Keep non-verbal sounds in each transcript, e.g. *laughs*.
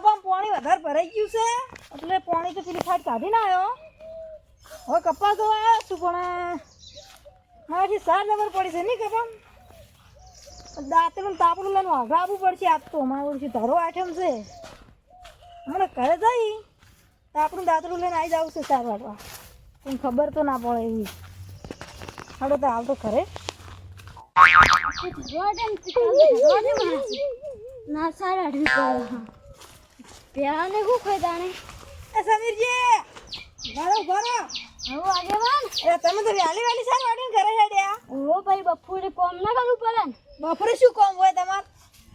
કપામાં પાણી વધારે ભરાઈ ગયું છે. એટલે પાણી તો પેલી ફાટ કાઢી ના આવ્યો હવે કપા તો આવ્યો છું, પણ મારાથી સાર નંબર પડી છે, નહીં કપામ પણ તાપડું લઈને વાઘાવવું પડશે આજ તો. અમારા ઓળખી ધરો આઠમ છે. હમણાં ઘરે જઈ તાપડું દાંતડું લઈને આવી જવું છે સાર વાગવા પણ ખબર તો ના પડે એવી. હાડો તો આવતો ખરે ના, સારા અઢી પેલા ને શું ખાઈ તાણે એ સમીરજી બારો બારો હવે આગેવાન. એ તમે તો વહેલી વહેલી સાર વાડીને ઘરે હેડ્યા. ઓ ભાઈ બપોરે કોમ ના કરવું પડે ને? બપોરે શું કોમ હોય તમાર?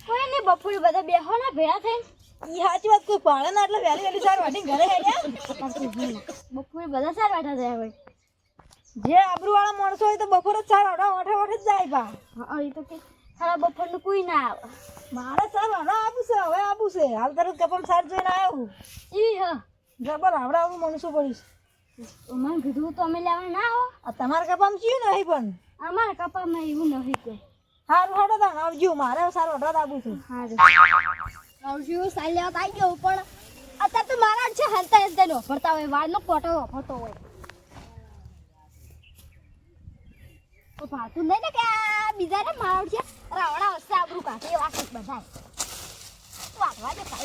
કોઈ નહીં બપોરે બધા બેહો ને ભેળા થઈને. ઈ સાચી વાત કોઈ પાડે ના એટલે વહેલી વહેલી સાર વાડીને ઘરે હેડ્યા. બપોરે બધા સાર બેઠા થયા ભાઈ જે આબરૂવાળા માણસો હોય તો બપોરે જ સાર વાટવા વાઠે વાઠે જ જાય બા. હા એ તો કે સારા બપોરનું કોઈ ના આવે. મારે સર વાટવા આવું છે હવે આવું છે. હાલ તરત કપમ સાર જોઈને આવ્યો ઈ હા. જબર આવડા આવડું માણસો પડીશ. મને કીધું તો અમે લેવા ના આવો. આ તમારા કપામ ચીયું નહીં પણ? અમારા કપામાં એવું નહીં કોઈ સારું હડો તા આવજો. મારે સારું વાટવા આવું છે. સારું આવજો સારી લેવા આવી ગયો પણ અત્યારે તો મારા જ છે હલતા હલતા નો ફરતા હોય વાળનો કોટો ફરતો હોય. તો ભાતું નહીં ને કે આ બીજા ને મારો છે રાવણા વસ્તે આબરું કાઢે એવા કંઈક બધા વાગવા દે છે.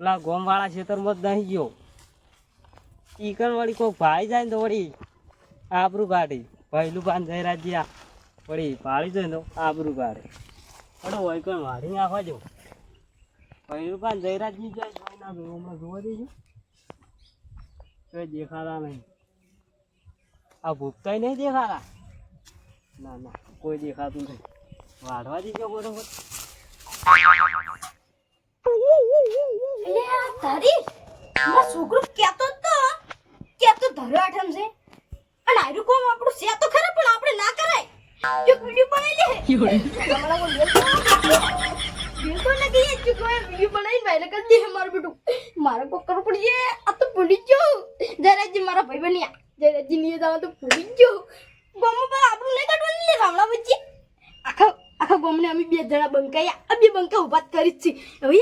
વાઢીને ગોમવાળા ખેતરમાં જ નહીં ગયો. ચીકન વળી કોઈ ભાઈ જાય ને તો વળી આબરું કાઢી. ભાઈલું પાન જઈ રાજ્યા વળી પાડી જાય તો આબરું કાઢે. હડો હોય કોઈ વાઢી નાખવા જો. જઈ રાજ્ય જાય જોઈ ના ભાઈ હમણાં જોવા દેજો. કઈ દેખાતા નહીં. આ ભૂપતાય નહીં દેખાતા? ના ના કોઈ દેખાતું નહીં. વાઢવા દીધો બરોબર. છોકરો કેતો જ તો કે તો ધરો આઠમ છે. અને આયરું કોમ આપણું છે તો ખરા પણ આપણે ના કરાય. એક વિડિયો બનાવી લે બિલકુલ ના કહીએ કે કોઈ વિડિયો બનાવીને વાયરલ કરી દે મારું બેટું મારે કોઈ કરવું પડી આ તો ભૂલી ગયો જયરાજી મારા ભાઈ બન્યા. જયરાજી નહીં જવા તો ભૂલી ગયો ગોમમાં પર આપણું નહીં કાઢવાનું લે વચ્ચે. આખા આખા ગોમને અમે બે જણા બંકાયા. આ બે બંકા ઊભા કરી જ છે. હવે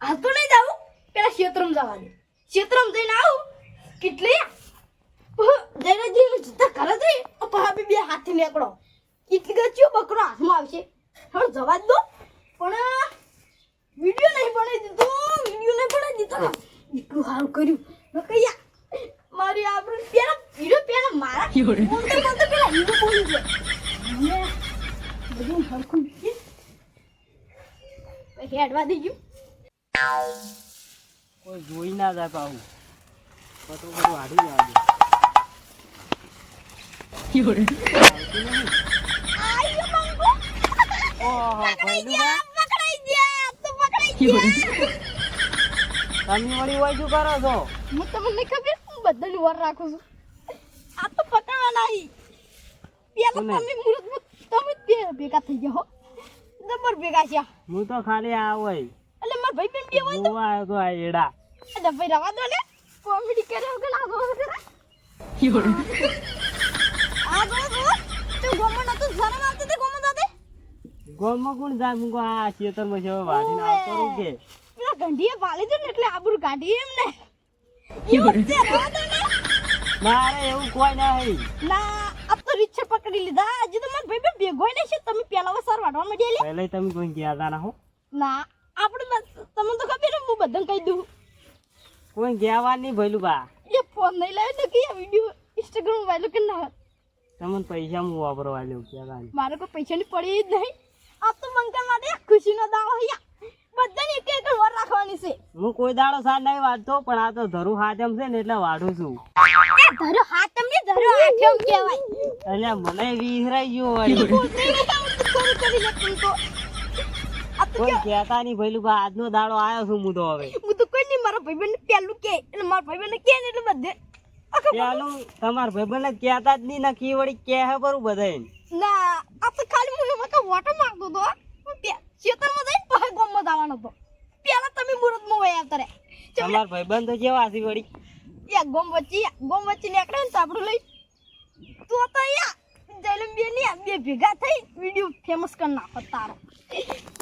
હાલ તો નહીં જાવું પેલા ક્ષેત્રમાં જવાનું. ક્ષેત્રમાં જઈને આવું. કેટલે જયરાજી જતા ઘરે જઈ. ભાભી બે હાથે નીકળો. એટલી ગચ્યો બકરો હાથમાં આવશે. હવે જવા દો. પણ વીડિયો નહીં બનાવી દીધો. વિડિયો નહીં બનાવી દીધો. એટલું હાલ કર્યું. મેં કહીયા મારી આપણું પેલા હીરો પેલા મારા બોલતો બોલતો પેલા હીરો બોલી ગયો મને બધું હરખું છે. પછી હેડવા દેજો. કોઈ જોઈ ના જાય પાવું બધું બધું વાઢી જવા દે આયો મંગો. ઓહો પહેલું યા પકડાઈ ગયા તો પકડાઈ ગયા *laughs* તમે વળી હોય શું કરો છો હું તમને ખબર હું બધાની વર રાખું છું આ તો પકડવા નહીં પેલા? તમે તમે બે ભેગા થઈ જાઓ જબર ભેગા છે હું તો ખાલી આ હોય એટલે ભાઈ બેન બે હોય તો આ એડા એટલે ભાઈ રવા દો કોમેડી શરમ આવતી તે ગોમો દાદે ગોમમાં કોણ જાય? મુકો આ ખેતરમાં છે આવતો રહું કે પેલા ગંઢીએ પાલી દે ને એટલે આબરૂ કાઢી એમ ને ને મારે એવું કોઈ નહીં. ના અબ તો રીક્ષા પકડી લીધા. હજી તો મારા ભાઈ ભેગો નહીં છે. તમે પેલા વસાર વાડવા લે. પહેલા તમે કોઈ કહેતા ના હો. ના આપણે તમને તો ખબર હે, બધાને કહી દઉં. કોઈ કહેવા નહીં ભઈલું બા એ ફોન નહીં લાવ્યો તો કે વીડિયો ઇન્સ્ટાગ્રામ વાયલો કે ના તમને પૈસા હું વાપરવા લેવું મારે કોઈ પૈસાની પડી જ નહીં. આ તો બંકર માટે ખુશીનો દાડો હૈયા. બધાને એક એક વર રાખવાની છે. હું કોઈ દાડો સાર નહીં પણ આ તો ધરું હાથમ છે ને એટલે વાઢું છું. એ ધરો હાથ તમને ધરો આઠમ કહેવાય. મને વિહરાઈ ગયો વળી કોઈ કહેતા નહીં ભઈલું બા આજનો દાડો આવ્યો છું હું તો હવે. હું તો કોઈ નહીં મારા ભાઈબંધ પહેલું કે એટલે મારા ભાઈબંધ કે ને એટલે બધે. પેલું તમારા ભાઈબંધને કહેતા જ નહીં નક્કી વળી કહે હે બરું બધાય ના આ તો ખાલી હું એમાં કાંઈ વોટો માંગતો હતો. ખેતરમાં જઈને પછી ગામમાં જવાનો હતો. પેલા તમે મુહૂર્તમાં વયા આવતા રે ભાઈબંધ તો કેવા છે વળી? એક ગોમ વચ્ચે ગોમ વચ્ચે નીકળે ને તાપડું લઈ. તો તો યા જલમ બે ને બે ભેગા થઈ વિડિયો ફેમસ કર નાખો તારો.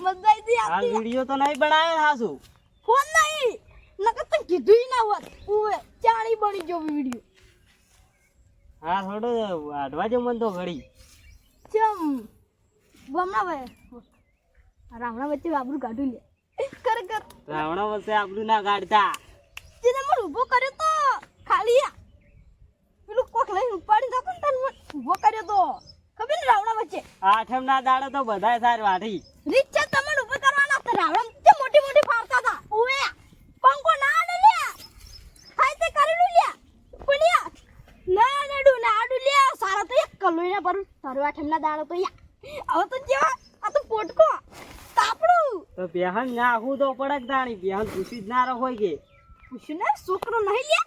મજા આવી આ વીડિયો તો નહીં બનાવે હાસુ. ફોન નહીં. નકર તો કીધું ના હોત ઓએ ચાળી બની ગયો વિડિયો. હા થોડો આડવા જો મન તો ઘડી. ચમ. બમણા ભાઈ. રાવણા વચ્ચે આબરું કાઢું લે. કર કર. રાવણા વચ્ચે આપણું ના કાઢતા. તેને મને ઊભો કર્યો તો ખાલી આ. પેલું કોક લઈને ઉપાડી નાખો ને તને ઊભો કર્યો તો. ખબર ને રાવણા વચ્ચે? આઠમ ના દાડે તો બધાય સાર વાઢી. રીચા તમને ઊભો કરવાના હતા. રાવણા તે મોટી મોટી ફાડતા હતા. ઓએ પંકો ના આડે લે હાય તે કરેલું લે ના નડુ નાડુ લે સારા તો એક કલોઈ ના પર. તારો આઠમ ના દાડો તો યા. હવે તો જેવા આ તો પોટકો. તાપડું. તો બેહન નાખવું તો પડક દાણી. બેહન પૂછી જ ના રહો હોય કે. પૂછ્યું ને છોકરો નહીં લે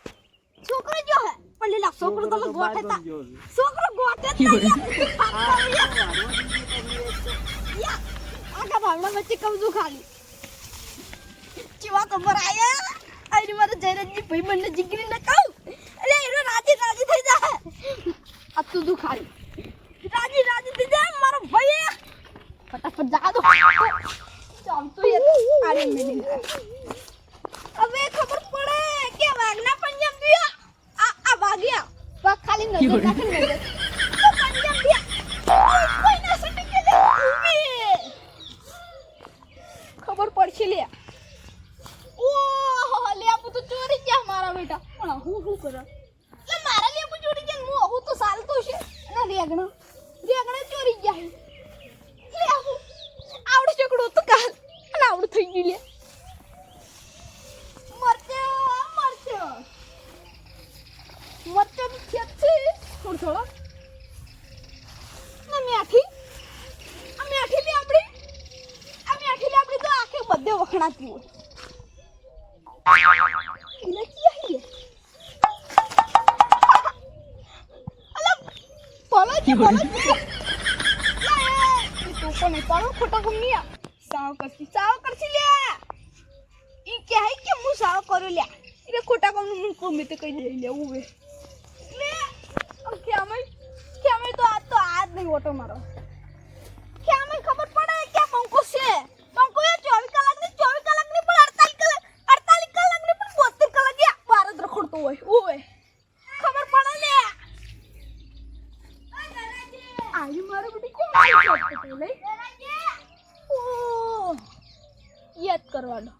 છોકરો જો હે. પણ લીલા છોકરો તમે ગોઠે તા. છોકરો ગોઠે તા યા. આગા ભાવના વચ્ચે કવજું ખાલી. ચીવા મર આયા આઈ મારે જયરાજની ભાઈ મને જીગરી ન કહું. એટલે એનો રાજી રાજી થઈ જાય આ તું દુ રાજી રાજી થઈ જા મારો ભાઈ ફટાફટ જા દો. ચાલ તો આને મિલી હવે ખબર પડે કે વાઘના પંજાબ દિયા આ આ વાગ્યા વાઘ ખાલી નજર નાખે નજર તો પંજાબ દિયા કોઈ ના સટી કે લે ઊભી. ખબર પડશે લે ઓહો લે આપું તો ચોરી ગયા મારા બેટા પણ હું શું કરે લે મારા લેબુ ચોરી ગયા હું હું તો સાલતો છે ના રેગણો રેગણો ચોરી ગયા લે આપું આવડું ચકડું તો કાલ અને આવડું થઈ ગયું લે મરચો મરચો મરચો ની ખેત છે થોડો થોડો ના મેઠી આ મેઠી લે આપણી આ મેઠી લે આપણી તો આખે બધે વખણાતી હોય એને કી આઈએ અલા બોલો જી બોલો જી તો કોને પાડો ખોટા ગમી સાવ કરતી સાવ કરતી લે ઈ કે હે કે હું સાવ કરું લ્યા એટલે ખોટા કામનું કોમે તે કઈ દે લે ઉવે લે આમ કે અમે કે અમે તો આજ તો આજ નહીં ઓટો મારો. કે અમે ખબર પડે કે આ પંકો છે પંકો એ 24 કલાકની 24 કલાકની પણ 48 કલાક 48 કલાકની પણ 72 કલાક યા જ હોય ઓય. ખબર પડે લે આયુ મારો બધી કોણ કરતો લે ઓ યાદ કરવાનો.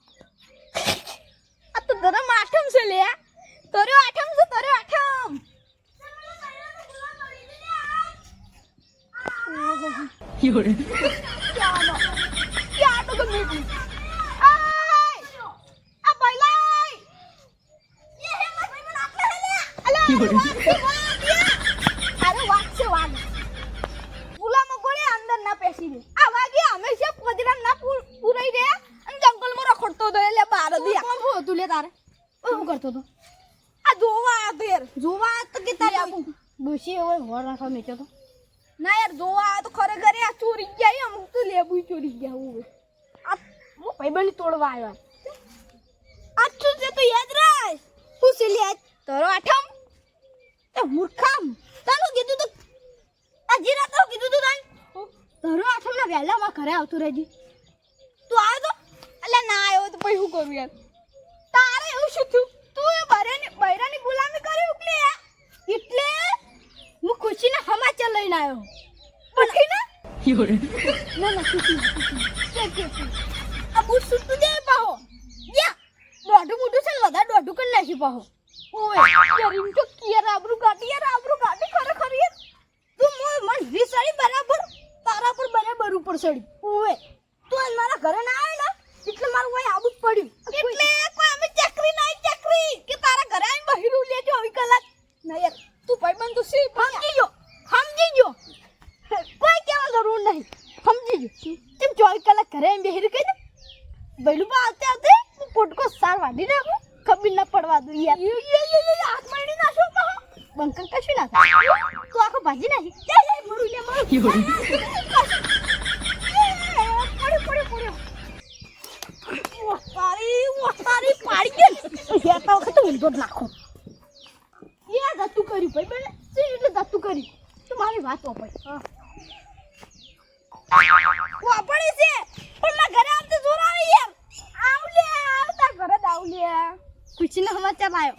આ તો ગરમ આઠમ છે લે તોરે આઠમ છે તોરે આઠમ. ક્યાંનો? *laughs* ક્યાં તો ગમે તે? આય! આ બૈલાય! એ હે મારા ભાઈબંધ આટલે હે લે! અલા, અરે વાઘ છે, વાઘ, યા! અરે વાઘ છે, વાઘ. પુલામાં કોણે અંદર ના પેસી દે આ વાગે હંમેશા પદરા ના પૂ- પૂરાઈ દે અને જંગલમાં રખડતો હતો એટલે બાર દે કોણ હતું લે તારે શું કરતો હતો આ જોવા આયો તો યાર જોવા આયો તો કે તારે આપું ડોશી હવે ઘર રાખવા મેચ્યો તો ના યાર જોવા તો ખરેખર આ ચોરી ગયા અમુક તો લેબુ ચોરી ગયા હું આ હું ભાઈબંધ તોડવા આવ્યો આ શું છે તો યાદ રાખ શું છે લે તારો આઠમ એ મૂર્ખામ. તાનું કીધું તો આ જીરા તો કીધું તું તાન? ધરો ના વહેલા માં ઘરે આવતું રહેજે. તું આવ્યો તો? એટલે ના આવ્યો તો પછી શું કરું યાર? તારે એવું શું થયું? તું એ બરેની બૈરાની ગુલામી કરી ઉકલે એટલે હું ખુશીને સમાચાર લઈને આવ્યો પણ ના? ના ના, ખુશી. આ બૂટ સૂટ તું દે પાહો. યા દોઢું મોટું છે વધારે દોઢું કરી નાખી પાહો. ઓય યાર એમ તો કિયર આબરૂ કાઢી યાર આબરૂ કાઢી ખરેખર યાર તું મોય મન વિસારી બરાબર તારા પર બરાબર ઉપર ચડી. ઓય તું આજ મારા ઘરે ના આવે ને એટલે મારું ઓય આબુ પડ્યું. એટલે કોઈ અમે ચકરી નહીં ચકરી. કે તારા ઘરે આવીને બહિરું લેજો આવી કલાક. ના યાર તું ભાઈબંધ તું સી સમજી ગયો સમજી ગયો. કોઈ કેવા જરૂર નહીં. સમજી ગયો. તેમ ચોવીસ કલાક ઘરે આવીને બેહી કહી દે બૈલું બા આવતે આવતે હું પોટકો સાર વાઢી નાખું? ખબર ના પડવા દો યાર હાથ મારી નાખો બંકર કશું ના થાય તું આખો ભાજી નાખી તારી ને તું મારી વાત વાપર છે પણ ઘરે આવતે જોર આવી યાર આવ આવતા ઘરે જ આવ ખુશીનો સમાચાર આવ્યો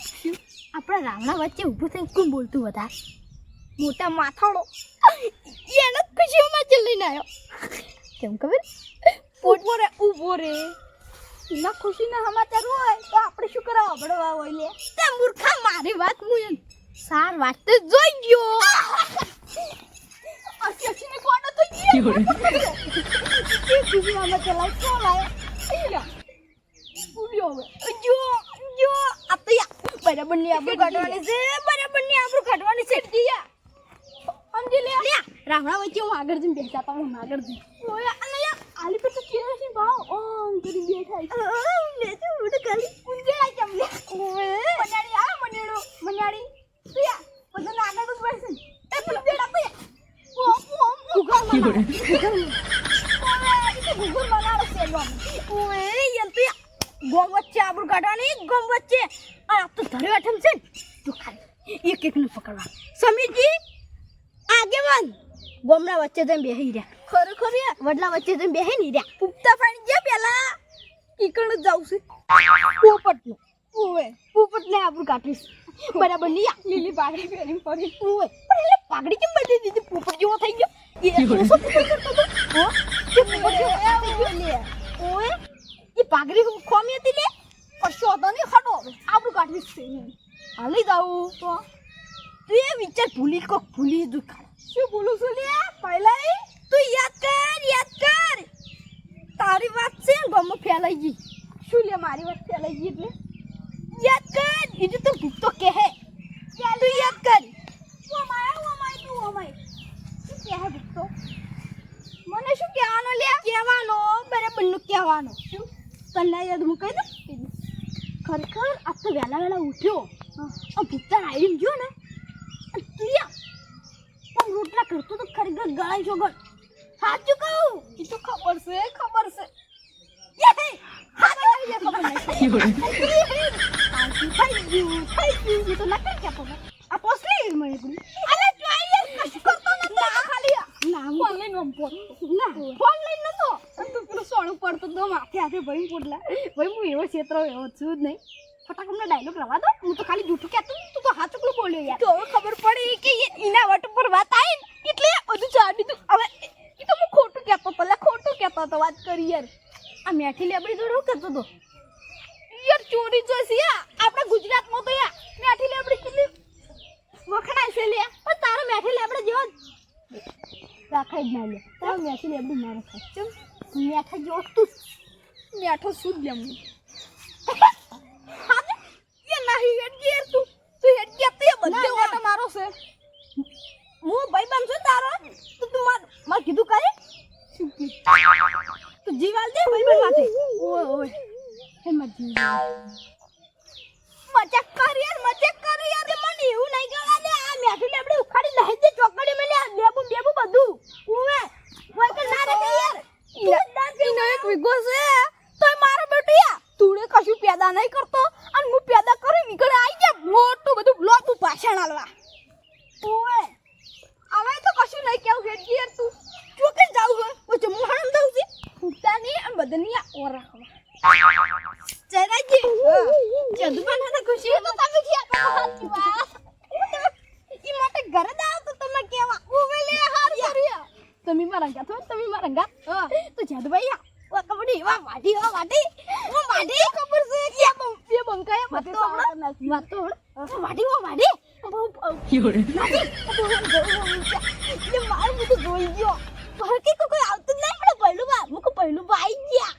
આપણા રાવણા વચ્ચે ઊભું થઈને કોણ બોલતું બધા મોટા માથાડો. એને ખુશીઓમાં જ લઈને આવ્યો. કેમ ખબર? ઊભો રે ઊભો રે. એના ખુશીના સમાચાર હોય તો આપણે શું કરવા પડવા હોય લે? તે મૂર્ખા મારી વાત હું સાર વાત તો જોઈ ગયો. ખુશી અસીને કોણ તો ગયો ખુશીમાં લાવ કોણ આવ્યો ઉડ્યો હવે. જો જો આ તો બરાબરની આબરૂ કાઢવાની છે બરાબરની આબરૂ કાઢવાની છે દિયા સમજી લે લે રાવણા વચ્ચે હું આગળ જઈને બેસા તા હું આગળ જઈ ઓય અને યા આલી પર તો કેરા છે ભાવ. ઓમ કરી બેઠા લે તો ઉડ કરી કુંજે આ કેમ લે? મનાડી આ મનેડો. મનાડી. તું યા બધા આગળ જ બેસે એ બેડા પે ઓમ ઓમ ઓય ગુગલ મારા છે લોમ ઓય યન તું યા. ગોમ વચ્ચે આબરૂ કાઢવાની ગોમ વચ્ચે. આ તો ધરે બેઠમ છે તો ખાલી એક એક ને પકડવા. સમીરજી આગેવાન ગોમના વચ્ચે તમે બેહી રહ્યા. ખરેખર ખરું વડલા વચ્ચે તમે બેહી નહીં રહ્યા. પુખ્તા પાણી ગયા પેલા. કીકણ જ જાવ છે. પોપટનું ઓએ પોપટ ને આપણું કાઢીશ. બરાબર આ. લીલી પાઘડી પહેરી પડી. ઓવે પણ એટલે પાઘડી કેમ બદલી દીધી? પોપટ જેવો થઈ ગયો. એ શું કરતો હતો? ઓ કે પોપટ જેવો ઓએ એ પાઘડી ખોમી હતી લે? કશો હતો નહીં, હટો આપણું કાઢીશ છે હાલી જાવું તો. તું એ વિચાર ભૂલી કોક ભૂલી દુખાડ શું ભૂલું છું લે? પહેલા તું યાદ કર યાદ કર. તારી વાત છે ને, ગમો ફેલાઈ ગઈ. શું લે, મારી વાત ફેલાઈ ગઈ એટલે? યાદ કર, બીજું તો ભૂખ તો કહે. તું યાદ કર. ઓ માય ઓ માય તું ઓ માય શું કહે ભૂખ તો? મને શું કહેવાનો લે? કહેવાનો, બરાબરનું કહેવાનો. શું? તને યાદ હું કહી દઉં ખરેખર આજ તો વહેલા વહેલા ઉઠ્યો આ ભૂખતા આવી ગયો ને લિયા પણ રોટલા કરતો તો ખરેખર ગળાઈ છો ગળ સાચું કહું એ તો ખબર છે ખબર છે યે હાથે આવી જાય ખબર નહીં સાચું થઈ ગયું થઈ ગયું એ તો નકર કહેતો હતો. આ પોસલી મને પેલી અરે જોઈએ કશું કરતો નતો ખાલી ના લઈને પડતો તું તો માથે હાથે ભાઈ પડલા ભાઈ, હું એવો ક્ષેત્ર એવો છું જ નહીં. ફટાક અમને ડાયલોગ રવા દો. હું તો ખાલી જૂઠું કહેતો તું તો હાથ બોલ્યો યાર. તો ખબર પડી કે એના વટ પર વાત આવી ને એટલે બધું જાડી તું હવે એ તો હું ખોટું કહેતો પહેલાં ખોટું કહેતો હતો વાત કરી યાર. આ મેઠી લેબડી જોડે હું કહેતો હતો યાર, ચોરી જોઈશે યા આપણા ગુજરાતમાં તો યા મેઠી લેબડી કેટલી વખણાય છે લે પણ તારા મેઠી લેબડા જેવો રાખાય જ ના લે તારો મેઠી લેબડી ના રખાય. કેમ મેઠા જેવો તું મેઠો શું જ લેવું એ નહીં હેડ તું તું હેડ ગયા તે બધે મારો છે હું ભાઈ બન છું તારો તો તું માર માર કીધું કરે શું કી તું જીવાલ હે મત જીવ મજાક કર યાર મજાક કર યાર તે મને એવું નહીં ગણા દે આ મેઠી લેબડી ઉખાડી લઈ દે ચોકડી મેલે આ લેબુ બેબુ બધું ઓય ઓય કે ના રે યાર ઈનો એક વિગો છે તોય મારો બેટો યા તુડે કશું પેદા નહીં કરતો અને હું પેદા કરી નીકળે આવી ગયા. મોટું બધું બ્લોક ભાષણ આલવા ઓએ હવે તો કશું નહીં કેવું હેડ યાર તું. ચોકે જાવ હું ઓ જમુ હણમ દઉં છે. ફૂટતા નહીં અને બદની આ ઓર રાખવા. જયરાજી જદુબાન ના ખુશી તો તમે ગયા ઈ માટે ઘરે જ આવો તમે કેવા. ઓવે લે હાર કર્યા તમે મારા ગા તો તમે મારા ગા તો જાદુભાઈ આ વા કબડ્ડી વા વાડી વા વાડી વા વાડી ખબર છે? કે બં- બે બંકાયા મતે સાંભળો. વાત તો હળ. વાડી વા વાડી એ મારું બધું જોઈ ગયો. પર કે કોઈ આવતું જ નહીં પણ પહેલું બા મુક પહેલું બા આવી ગયા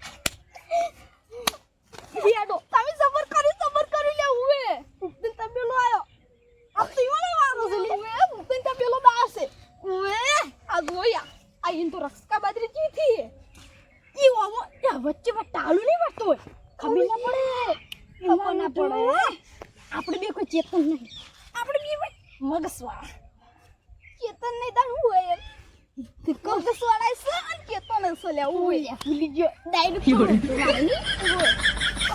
યાડો તમે સબર કરી સબર કરી લે ઉવે ઉત્તન તબેલો આયો આ તો ઈવાનો વારો છે લે ઉવે ઉત્તન તબેલો દાસે ઉવે આ જોયા આ ઈન તો રક્ષકા બાદરી કી થી ઈ ઓમો યા વચ્ચે વા ટાળું નહીં વાટતો હોય ખબર ના પડે ખબર ના પડે આપણે બે કોઈ ચેતન નહીં આપણે બે ભાઈ મગસવાળા ચેતન નહીં તાર હું હોય મગસવાળા છે અને ચેતન છે લે ઉવે ભૂલી ગયો ડાયરેક્ટ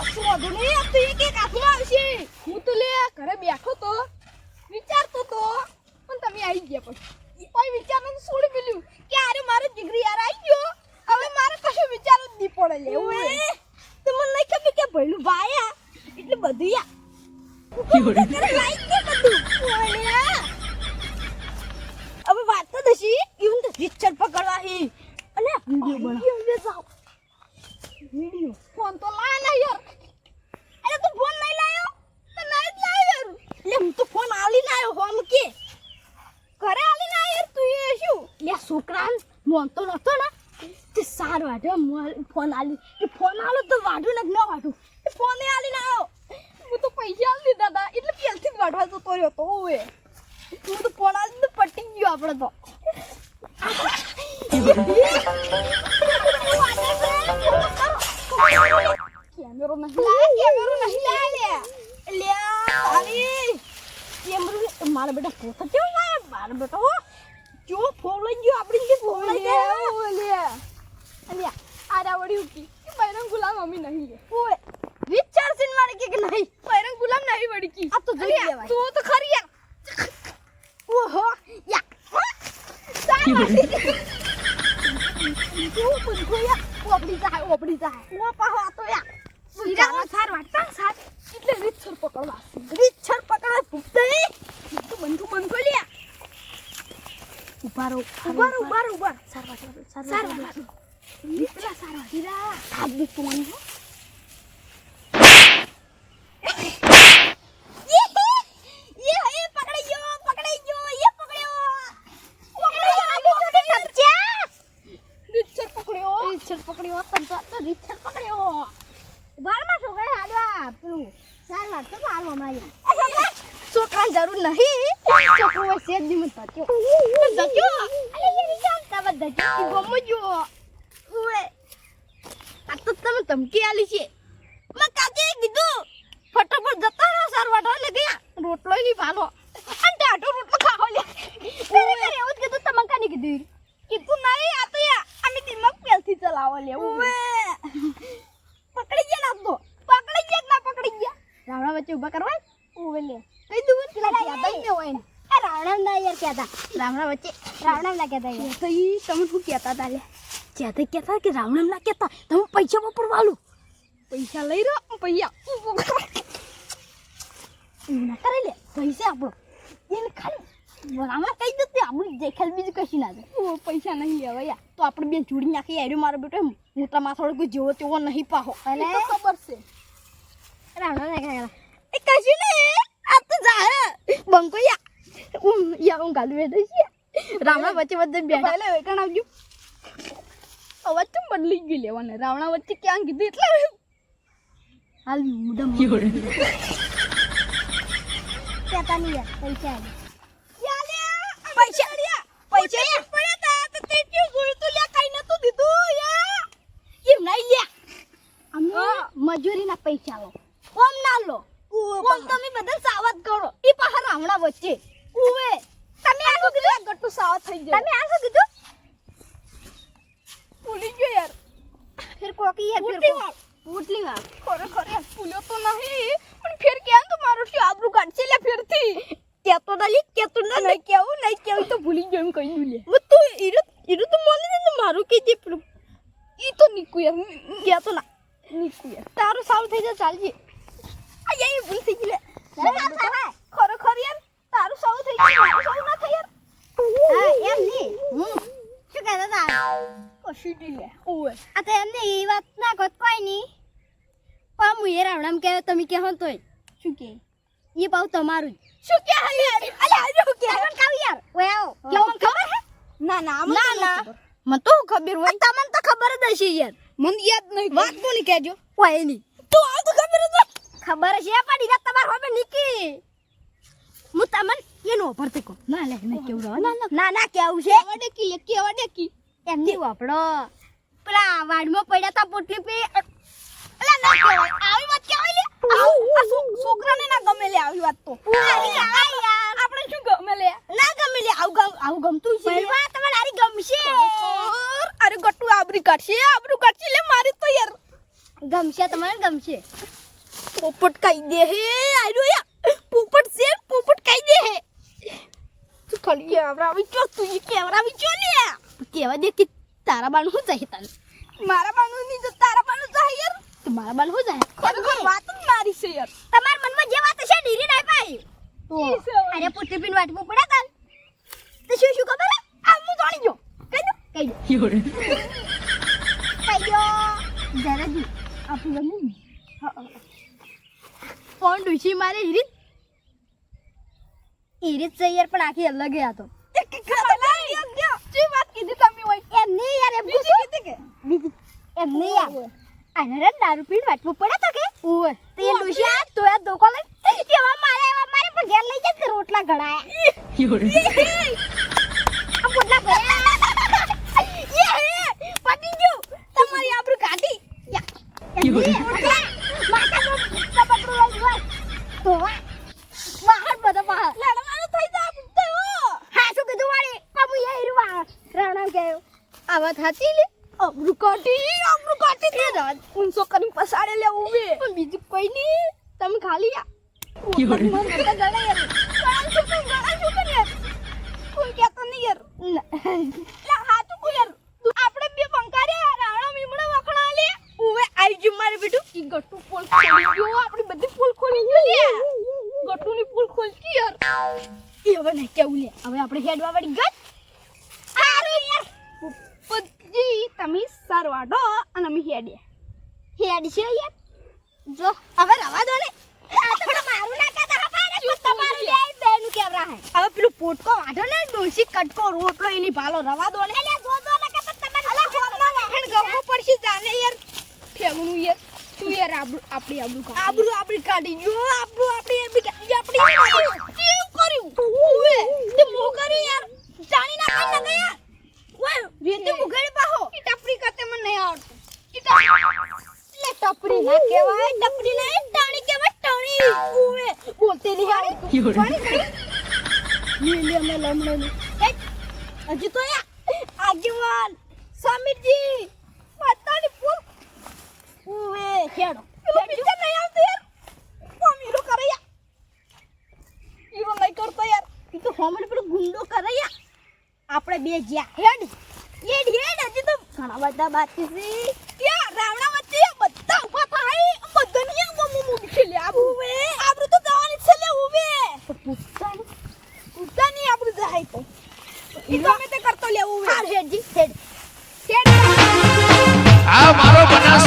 કશું વાંધો નહીં આ તો એક એક હાથમાં આવશે હું તો લે ઘરે બેઠો તો વિચારતો તો પણ તમે આવી ગયા પછી કોઈ વિચારવાનું છોડી મેલ્યું કે અરે મારો જીગરી યાર આવી ગયો હવે મારે કશું વિચારવું જ નહીં પડે લે તો મને નહીં ખબર કે ભઈલું ભાયા. એટલે બધું યા. હવે વાત તો દશી એવું તો પિક્ચર પકડવા હી. અને વીડિયો વિડિયો ફોન તો લા ના યાર. અરે તું ફોન નહીં લાયો? તો નહીં જ લાયો યાર. લે હું તો ફોન આલી ના આવ્યો હોમ કે. ઘરે આલી ના યાર તું એ શું? લે છોકરા મોન તો નતો ને. તે સાર વાઢો ફોન આલી એ ફોન આલો તો વાઢું ને ન વાઢું. એ ફોન આલી ના આવ્યો હું તો પૈસા આલી હતા, એટલે પહેલથી જ વાઢવા જતો રહ્યો તો ઓએ હું તો ફોન આલી તો પટી ગયો આપણે તો. કેમેરો નહીં લા કેમેરો નહીં લા લે લે તારી કેમેરો મારા બેટા પોતા કેવો લાય મારા બેટા જો, ફોન આપણી ગયો લે અલ્યા આરા વડી ઉકી કે બૈરંગ ગુલામ અમી નહીં ઓય વિચાર સિન મારે કે કે નહીં? બૈરંગ ગુલામ નહીં વડી કી આ તો જોઈ લેવાય. તું તો ખરી યાર. ઓહો યા. *laughs* તું પણ ગોયા ઓપડી જાય ઓપડી જાય. ઓ પાહો આ તો યા. સીરામાં સાર વાટતા સાર એટલે રીતસર પકડવા. રીતસર પકડવા ભૂખતે તું બંધુ બંધો લ્યા. ubar ubar ubar ubar sarwa sarwa sarwa mitra sarwa. Hira tadi pokoknya પકડ્યો રીચર પકડ્યો બારમાં છોકરા હાલવા પેલું સારવાર તો રાવણા વચ્ચે રાવણા કહેતા યાર. તો ઈ તમે શું કહેતા તા લે કહેતા કહેતા કે રાવણા ના કહેતા? તમે પૈસા વાપરવાલું પૈસા લઈ રહ્યો? પૈસા એવું ના કરે લે પૈસા આપણો એને ખાલી રામણા કહી દે આપણું દેખાલ બીજું કશું ના દે પૈસા નહીં લેવા યાર. તો આપણે બે જોડી નાખી આવ્યું મારો બેટો મોટા થોડું કોઈ જેવો તેવો નહીં પાહો. અને ખબર છે. રાવણા ના કરે એ કશું નહીં. આ તો જા. બંકો યા. હું યા હું ગાલું બેઠો છે. રાવણા વચ્ચે વચ્ચે બેઠા. એટલે વેકણ આવજો. અવાજ તો બદલી ગયું લેવાને. રાવણા વચ્ચે ક્યાં કીધું એટલે હાલ મુડમ કહેતા પૈસા પૈસા. પૈસા યા તો. તે ક્યું જોયું તું લ્યા કઈ નતું દીધું યા એમ નહીં મજૂરીના પૈસા લો. ઓમ ના લો ઓમ તમે બધા સાવત કરો. ઈ પાહા રાવણા વચ્ચે. ઉવે. તમે આ શું કીધું? ગટ્ટુ સાવ થઈ ગયો. તમે આ શું કીધું? ભૂલી ગયો યાર. ફિર કોકી યાર ફિર પૂટલી વાર ખરે ખરે ભૂલ્યો તો નહીં પણ ફિર કેમ તો મારું શું આબરૂ કાઢશે લે ફિરથી? કેતો ના લી કેતો ના નહીં કેવું નહીં કેવું તો ભૂલી ગયો એમ કહી લે હું તો ઈરો ઈરો તો મને ને મારું કે જે પેલું ઈ તો નીકુ યાર કેતો ના નીકુ યાર તારું સારું થઈ જાય ચાલજે આ યાર ભૂલ થઈ ગઈ લે ખરે ખરે યાર તારું સારું થઈ ગયું મારું સારું ના થઈ યાર હા એમ નહીં હું શું કહેતા હતા કશું નહીં લે ઓવે આ તો એમને એ વાત ના કહો કોઈ નહીં પણ હું એ રાવણામ કહે તમે કહો તોય શું કે એ પાઉ તમારું જ શું કે હાલે અલે આજો કે પણ કાવ યાર વેઓ કેમ ખબર હે ના ના ના ના મને તો ખબર હોય તમને તો ખબર જ હશે યાર મને યાદ નહીં વાત કોની કહેજો ઓયની તો આ તો ખબર જ ખબર છે પડી ના તમાર હવે નીકી હું તમને એનો વાપરતે કો ના લે ના કેવું ના ના. ના કેવું છે? કેવા ડેકી કેવા ડેકી? એમની વાપડો પેલા વાડમાં પડ્યા તા પોટલી પે. ના કહેવાય આવી વાત કહેવાય લે? આવું છોકરાને ના ગમે લે આવી વાત તો. આપણે શું ગમે લે? ના ગમે લે આવું આવું ગમતું છે. બળવા તમને આરી ગમશે. અરે ગટ્ટુ આબરી કાઢશે આબરું કાઢશે. લે મારી તો યાર. ગમશે તમારે ગમશે. પોપટ કાઈ દે હે આયરો યા. પોપટ છે પોપટ કાઈ દે હે. તું ખાલી કેમેરા વિચો તું ઈ કેવરાવી ચો ને કેવા દે કે તારા બાનું હું જાય તને મારા બાનું નહીં તો તારા બાનું જાય યાર. તો મારા બાનું શું જાય? ખરેખર વાત જ મારી છે યાર. તમારા મનમાં જે વાત છે ડીરી ના પાઈ અરે પોતે પીન વાટવું પડે તને તો શું શું ખબર હે? આ હું જાણી જો કહી દો. કહી દો. કહી દો. જરા જી આપી ગમી કોણ ડુસી મારે ઈરીત ઈરીત છે યાર પણ આખી અલગ આ તો. વાત કીધી તમે હોય? એમ નહીં યાર એમ કીધી કે? બીજી. એમ નહીં યાર. આને દારૂ પીને વાટવું પડે તો કે? ઓય. તો એ આ તો આ દોકો લઈ એવા મારે એવા મારે પણ ઘેર લઈ જશે રોટલા ઘડાયા. *laughs* આ પોટલા ભર્યા યે *laughs* પતી ગયું. તમારી આબરૂ કાઢી યા એમ નહીં, રોટલા. માથામાં ટપકડું લઈ જવાય. તો વા. બહાર બધા બહાર. લડવાનું થઈ જાય પુત્તે હો. હા, શું કીધું વળી? પામું એ હીરવા. રાણા ગયો. આ વાત સાચી લે. આબરૂ કાઢી, આબરૂ કાઢી તે રાત. ઊંચો કરીને પસાડે લે ઉભે. પણ બીજું કોઈ નહીં. તમે ખાલી આ. મને નતા ગળે યાર. ગળા શું કર, ગળા શું કર યાર? કોઈ કહેતો નહીં યાર. લા, હાચું કહું યાર. આપણે બે બંકાર્યા, રાણા મીમડા વખણા લે. ઉવે આઈ ગયું મારે બેટું. ઈ ગટ્ટુ પોલ ખોલી ગયો. આપણી બધી પોલ ખોલી ગયો લે. ગટ્ટુની પોલ ખોલતી યાર. ઈ હવે નહીં કેવું લે. હવે આપણે હેડવા વાળી ગટ. હારું યાર. પછી તમે સરવાડો અને અમે હેડીએ. હેડશે યાર. જો હવે રવા દો ને. આ તો મારું ના કહેતા હપાય ને. તમારું લે બેનું કેવરા હે. હવે પેલું પોટકો વાઢો ને ડોસી કટકો રોટલો એની ભાલો રવા દો ને. અલ્યા જો દો ને કે તમને અલા ફોનમાં વાહણ ગવો પડશે જાને યાર. ફેગનું યાર. તું યાર આબરૂ આપડી આબરૂ કાઢી. આબરૂ આપડી કાઢી. જો આબરૂ આપડી આપણી કાઢી. આપડી કેવું કર્યું? ઓએ તે મો કર્યું યાર. જાણી ના કઈ ના ગયા. ઓય, રેતી મુગડી પાહો. ઈ ટપરી કતે મને નહીં આવડતું. ઈ ટપરી. ના કહેવાય ટપરી ના ટાણી કહેવાય ટાણી ઓવે બોલતે નહીં આવડતું પાણી પાણી લે લે અમે લમણો ની હજી તો યા આગેવાન સમીરજી માતાની ફૂલ ઓવે ખેડો પેલો પિક્ચર નહીં આવતું યાર કોમ હીરો કરે યાર હીરો નહીં કરતો યાર ઈ તો હોમડ પેલો ગુંડો કરે યાર આપણે બે જ્યાં હેડ હેડ હેડ હજી તો ઘણા બધા બાકી છે યાર રાવણા વચ્ચે બધા ઊભા થાય મૂકી છે લે આબુ ઉવે આબુ તો જવાની છે લે ઉવે પૂછતા ને પૂછતા નહીં આબુ જાય તો ઈ તો અમે તે કરતો લે ઉવે હા હેજી હેડ આ મારો બનાસ